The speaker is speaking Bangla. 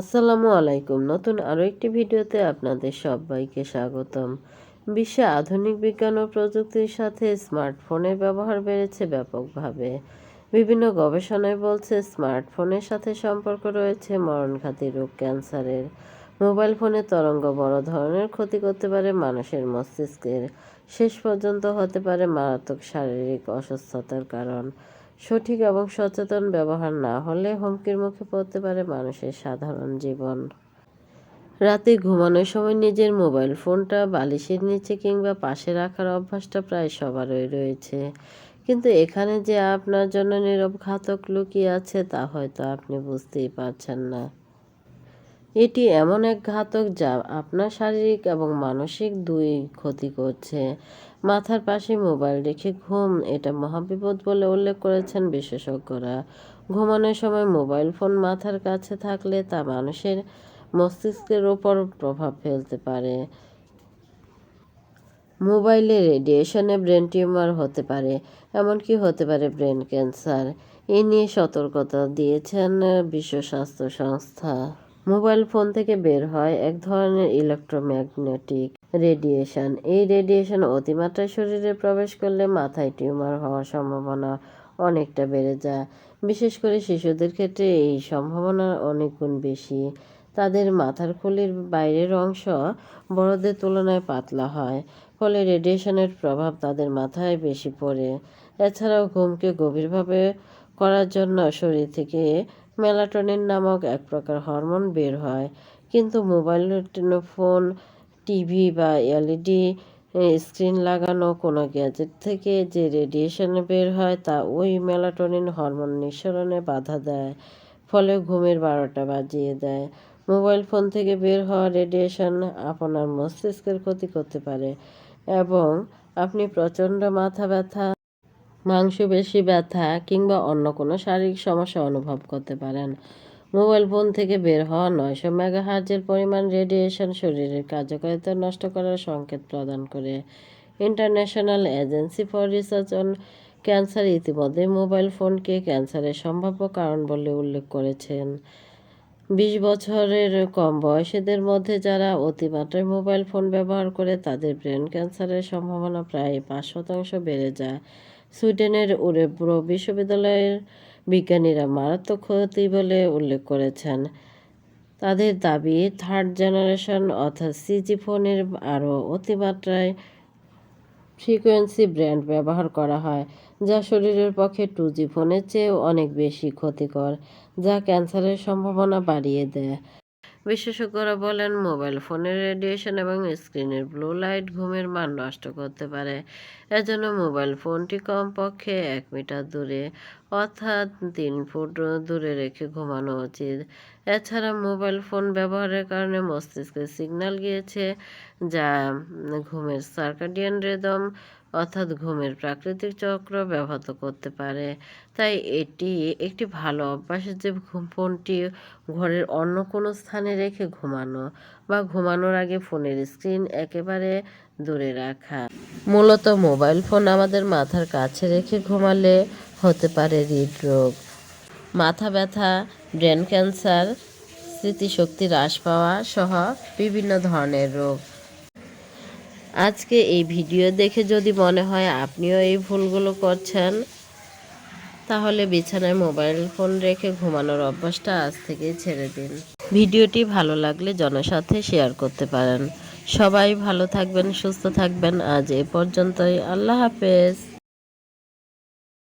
আসসালামু আলাইকুম। নতুন আরও একটি ভিডিওতে আপনাদের সবাইকে স্বাগতম। বিশ্বে আধুনিক বিজ্ঞান ও প্রযুক্তির সাথে স্মার্টফোনের ব্যবহার বেড়েছে ব্যাপকভাবে। বিভিন্ন গবেষণায় বলছে স্মার্টফোনের সাথে সম্পর্ক রয়েছে মরণঘাতী রোগ ক্যান্সারের। মোবাইল ফোনের তরঙ্গ বড় ধরনের ক্ষতি করতে পারে মানুষের মস্তিষ্কের। শেষ পর্যন্ত হতে পারে মারাত্মক শারীরিক অসুস্থতার কারণ। সঠিক এবং সচেতন ব্যবহার না হলে হুমকির মুখে পড়তে পারে মানুষের সাধারণ জীবন। রাতে ঘুমানোর সময় নিজের মোবাইল ফোনটা বালিশের নিচে কিংবা পাশে রাখার অভ্যাসটা প্রায় সবারই রয়েছে। কিন্তু এখানে যে আপনার জন্য নীরব ঘাতক লুকিয়ে আছে তা হয়তো আপনি বুঝতেই পারছেন না। এটি এমন এক ঘাতক যা আপনার শারীরিক এবং মানসিক দুই ক্ষতি করছে। মাথার পাশে মোবাইল রেখে ঘুম, এটা মহাবিপদ বলে উল্লেখ করেছেন বিশেষজ্ঞরা। ঘুমানোর সময় মোবাইল ফোন মাথার কাছে থাকলে তা মানুষের মস্তিষ্কের ওপর প্রভাব ফেলতে পারে। মোবাইলে রেডিয়েশনে ব্রেন টিউমার হতে পারে, এমনকি হতে পারে ব্রেন ক্যান্সার। এ নিয়ে সতর্কতা দিয়েছেন বিশ্ব স্বাস্থ্য সংস্থা। মোবাইল ফোন থেকে বের হয় এক ধরনের ইলেকট্রোম্যাগনেটিক রেডিয়েশন। এই রেডিয়েশন অতিমাত্রায় শরীরে প্রবেশ করলে মাথায় টিউমার হওয়ার সম্ভাবনা অনেকটা বেড়ে যায়। বিশেষ করে শিশুদের ক্ষেত্রে এই সম্ভাবনা অনেক গুণ বেশি। তাদের মাথার খুলির বাইরের অংশ বড়দের তুলনায় পাতলা হয়, ফলে রেডিয়েশনের প্রভাব তাদের মাথায় বেশি পড়ে। এছাড়াও ঘুমকে গভীরভাবে করার জন্য শরীর থেকে মেলাটোনিন নামক এক প্রকার হরমোন বের হয়। কিন্তু মোবাইল ফোন, টিভি বা এলইডি স্ক্রিন লাগানো কোনো গ্যাজেট থেকে যে রেডিয়েশন বের হয় তা ওই মেলাটোনিন হরমোন নিঃসরণে বাধা দেয়, ফলে ঘুমের বারোটা বাজিয়ে দেয়। মোবাইল ফোন থেকে বের হওয়া রেডিয়েশন আপনার মস্তিষ্কের ক্ষতি করতে পারে এবং আপনি প্রচণ্ড মাথা ব্যথা মাংসপেশি ব্যথা কিংবা অন্য কোনো শারীরিক সমস্যা অনুভব করতে পারেন। মোবাইল ফোন থেকে বের হওয়া নয়শো মেগাহার্জের পরিমাণ রেডিয়েশন শরীরের কার্যকারিতা নষ্ট করার সংকেত প্রদান করে। International agency for research on cancer ইতিমধ্যে মোবাইল ফোনকে ক্যান্সারের সম্ভাব্য কারণ বলে উল্লেখ করেছেন। বিশ বছরের কম বয়সীদের মধ্যে যারা অতিমাত্রায় মোবাইল ফোন ব্যবহার করে তাদের ব্রেন ক্যান্সারের সম্ভাবনা প্রায় পাঁচ শতাংশ বেড়ে যায়। সুইডেনের উরেব্রো বিশ্ববিদ্যালয়ের বিজ্ঞানীরা মারাত্মক ক্ষতি বলে উল্লেখ করেছেন। তাদের দাবি থার্ড জেনারেশন অর্থাৎ সিজি ফোনের আরও অতিমাত্রায় ফ্রিকোয়েন্সি ব্র্যান্ড ব্যবহার করা হয়, যা শরীরের পক্ষে টু জি ফোনের চেয়েও অনেক বেশি ক্ষতিকর, যা ক্যান্সারের সম্ভাবনা বাড়িয়ে দেয়। বিশেষজ্ঞরা বলেন, মোবাইল ফোনের রেডিয়েশন এবং স্ক্রিনের ব্লু লাইট ঘুমের মান নষ্ট করতে পারে। এজন্য মোবাইল ফোনটি কমপক্ষে এক মিটার দূরে, অর্থাৎ তিন ফুট দূরে রেখে ঘুমানো উচিত। এছাড়া মোবাইল ফোন ব্যবহারের কারণে মস্তিষ্কে সিগন্যাল গিয়েছে, যা ঘুমের সার্কাডিয়ান রেদম অর্থাৎ ঘুমের প্রাকৃতিক চক্র ব্যাহত করতে পারে। তাই এটি একটি ভালো অভ্যাস যে ফোনটি ঘরের অন্য কোনো স্থানে রেখে ঘুমানো বা ঘুমানোর আগে ফোনের স্ক্রিন একেবারে দূরে রাখা। মূলত মোবাইল ফোন আমাদের মাথার কাছে রেখে ঘুমালে হতে পারে হৃদরোগ। মাথা ব্যথা, ব্রেন ক্যান্সার, স্মৃতিশক্তি হ্রাস পাওয়া সহ বিভিন্ন ধরনের রোগ। আজকে এই ভিডিও দেখে যদি মনে হয় আপনিও এই ভুলগুলো করছেন, তাহলে বিছানায় মোবাইল ফোন রেখে ঘুমানোর অভ্যাসটা আজ থেকেই ছেড়ে দিন। ভিডিওটি ভালো লাগলে জনসাথে শেয়ার করতে পারেন। সবাই ভালো থাকবেন, সুস্থ থাকবেন। আজ এ পর্যন্তই। আল্লাহ হাফেজ।